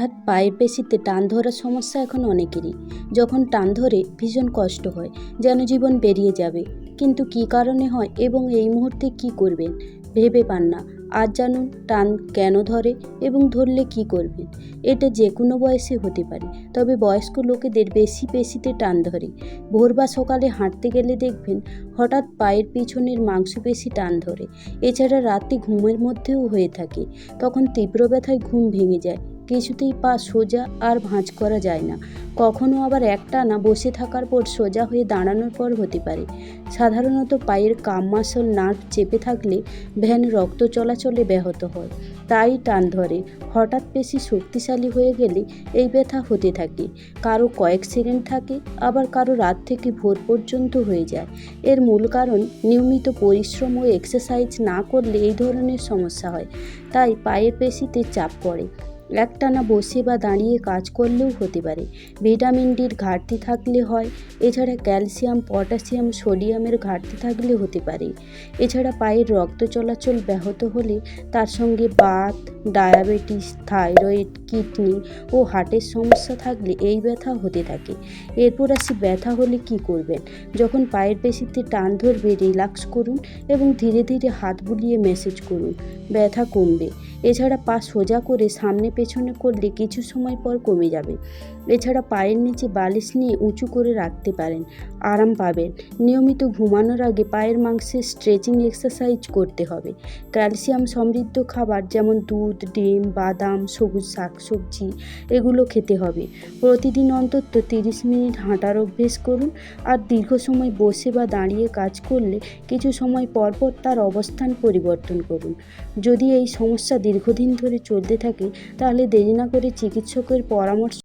হঠাৎ পায়ের পেশিতে টান ধরার সমস্যা এখন অনেকেরই। যখন টান ধরে ভীষণ কষ্ট হয়, যেন জীবন বেরিয়ে যাবে। কিন্তু কী কারণে হয় এবং এই মুহূর্তে কী করবেন? ভেবে পান না। আজ জানুন টান কেন ধরে এবং ধরলে কী করবেন? এটা যে কোনো বয়সে হতে পারে, তবে বয়স্ক লোকেদের বেশি পেশিতে টান ধরে। ভোর বা সকালে হাঁটতে গেলে দেখবেন হঠাৎ পায়ের পিছনের মাংসপেশি টান ধরে। এছাড়া রাতে ঘুমের মধ্যেও হয়ে থাকে। তখন তীব্র ব্যথায় ঘুম ভেঙে যায়। কিছুতেই পা সোজা আর ভাঁজ করা যায় না। কখনো আবার একটানা বসে থাকার পর সোজা হয়ে দাঁড়ানোর পর হতে পারে। সাধারণত পায়ের কাম মাসল নার্ভ চেপে থাকলে ভ্যান রক্ত চলাচলে ব্যাহত হয়। তাই টান ধরে। হঠাৎ পেশি শক্তিশালী হয়ে গেলে এই ব্যথা হতে থাকে। কারও কয়েক সেকেন্ড থাকে, আবার কারও রাত থেকে ভোর পর্যন্ত হয়ে যায়। এর মূল কারণ, নিয়মিত পরিশ্রম ও এক্সারসাইজ না করলে এই ধরনের সমস্যা হয়। তাই পায়ের পেশিতে চাপ পড়ে। একটানা বসে বা দাঁড়িয়ে কাজ করলেও হতে পারে। ভিটামিন ডির ঘাটতি থাকলে হয়, এছাড়া ক্যালসিয়াম, পটাশিয়াম, সোডিয়ামের ঘাটতি থাকলে হতে পারে। এছাড়া পায়ের রক্ত চলাচল ব্যাহত হলে তার সঙ্গে বাত, ডায়াবেটিস, থাইরয়েড কিডনি ও হার্টের সমস্যা থাকলে এই ব্যথা হতে থাকে। এরপর আসি ব্যথা হলে কি করবেন? যখন পায়ের পেশিতে টান ধরবে, রিল্যাক্স করুন এবং ধীরে ধীরে হাত বুলিয়ে ম্যাসেজ করুন, ব্যথা কমবে। এছাড়া পা সোজা করে সামনে পেছনে করলে কিছু সময় পর কমে যাবে। এছাড়া পায়ের নিচে বালিশ নিয়ে উঁচু করে রাখতে পারেন, আরাম পাবেন। নিয়মিত ঘুমানোর আগে পায়ের মাংসের স্ট্রেচিং এক্সারসাইজ করতে হবে। ক্যালসিয়াম সমৃদ্ধ খাবার যেমন দুধ, ডিম, বাদাম, সবুজ শাকসবজি, এগুলো খেতে হবে। প্রতিদিন অন্তত তিরিশ মিনিট হাঁটার অভ্যেস করুন আর দীর্ঘ সময় বসে বা দাঁড়িয়ে কাজ করলে কিছু সময় পরপর পর তার অবস্থান পরিবর্তন করুন। যদি এই সমস্যা দীর্ঘদিন ধরে চলতে থাকে, তাহলে দেরি না করে চিকিৎসকের পরামর্শ